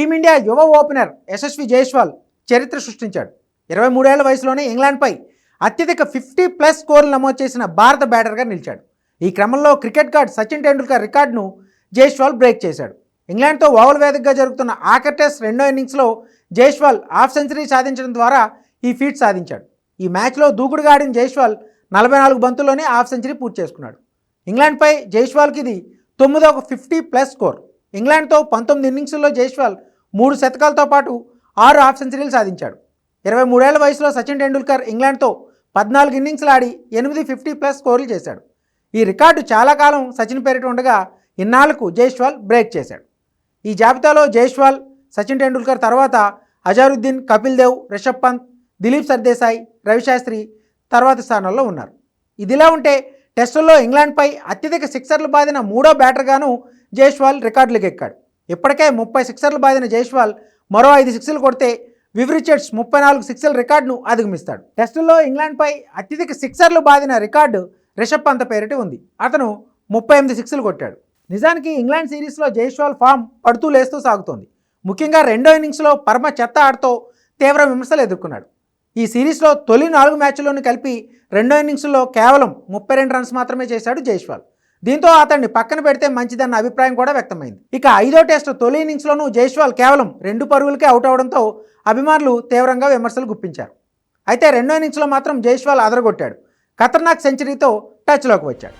Team India యువ opener Yashasvi Jaiswal చరిత్ర సృష్టించాడు. ఇరవై మూడేళ్ళ వయసులోనే ఇంగ్లాండ్పై అత్యధిక ఫిఫ్టీ ప్లస్ స్కోర్లు నమోదు చేసిన భారత బ్యాటర్గా నిలిచాడు. ఈ క్రమంలో క్రికెట్ గార్డ్ సచిన్ టెండూల్కర్ రికార్డును జైస్వాల్ బ్రేక్ చేశాడు. ఇంగ్లాండ్తో ఓవల్ వేదికగా జరుగుతున్న ఆఖరి టెస్ట్ రెండో ఇన్నింగ్స్లో జైస్వాల్ హాఫ్ సెంచరీ సాధించడం ద్వారా ఈ ఫీట్ సాధించాడు. ఈ మ్యాచ్లో దూకుడుగా ఆడిన జైస్వాల్ నలభై నాలుగు బంతుల్లోనే హాఫ్ సెంచరీ పూర్తి చేసుకున్నాడు. ఇంగ్లాండ్పై జైస్వాల్కి ఇది తొమ్మిదో ఒక ఫిఫ్టీ ప్లస్ స్కోర్. ఇంగ్లాండ్తో పంతొమ్మిది ఇన్నింగ్స్లో జైస్వాల్ మూడు శతకాలతో పాటు ఆరు హాఫ్ సెంచరీలు సాధించాడు. ఇరవై మూడేళ్ళ వయసులో సచిన్ టెండూల్కర్ ఇంగ్లాండ్తో పద్నాలుగు ఇన్నింగ్స్లు ఆడి ఎనిమిది ఫిఫ్టీ ప్లస్ స్కోర్లు చేశాడు. ఈ రికార్డు చాలా కాలం సచిన్ పేరిట ఉండగా ఇన్నాళ్ళకు జైష్వాల్ బ్రేక్ చేశాడు. ఈ జాబితాలో జైష్వాల్ సచిన్ టెండూల్కర్ తర్వాత అజారుద్దీన్ కపిల్ దేవ్ రిషబ్ పంత్ దిలీప్ సర్దేశాయ్ రవిశాస్త్రి తర్వాత స్థానంలో ఉన్నారు. ఇదిలా ఉంటే టెస్టుల్లో ఇంగ్లాండ్పై అత్యధిక సిక్సర్లు బాదిన మూడో బ్యాటర్గాను జైష్వాల్ రికార్డులకు ఎక్కాడు ఇప్పటికే ముప్పై సిక్సర్లు బాదిన జైస్వాల్ మరో ఐదు సిక్స్లు కొడితే వివ్ రిచర్డ్స్ ముప్పై నాలుగు సిక్సర్ల రికార్డును అధిగమిస్తాడు. టెస్టుల్లో ఇంగ్లాండ్పై అత్యధిక సిక్సర్లు బాదిన రికార్డు రిషబ్ పంత పేరిటి ఉంది. అతను ముప్పై ఎనిమిది సిక్స్లు కొట్టాడు. నిజానికి ఇంగ్లాండ్ సిరీస్లో జైస్వాల్ ఫామ్ పడుతూ లేస్తూ సాగుతోంది. ముఖ్యంగా రెండో ఇన్నింగ్స్లో పరమ చెత్త ఆటతో తీవ్ర విమర్శలు ఎదుర్కొన్నాడు. ఈ సిరీస్లో తొలి నాలుగు మ్యాచ్ల్లోనూ కలిపి రెండో ఇన్నింగ్స్లో కేవలం ముప్పై రెండు రన్స్ మాత్రమే చేశాడు జైస్వాల్ దీంతో అతన్ని పక్కన పెడితే మంచిదన్న అభిప్రాయం కూడా వ్యక్తమైంది. ఇక ఐదో టెస్ట్ తొలి ఇన్నింగ్స్లోనూ జైస్వాల్ కేవలం రెండు పరుగులకే అవుట్ అవడంతో అభిమానులు తీవ్రంగా విమర్శలు గుప్పించారు. అయితే రెండో ఇన్నింగ్స్లో మాత్రం జైస్వాల్ అదరగొట్టాడు. ఖతర్నాక్ సెంచరీతో టచ్లోకి వచ్చాడు.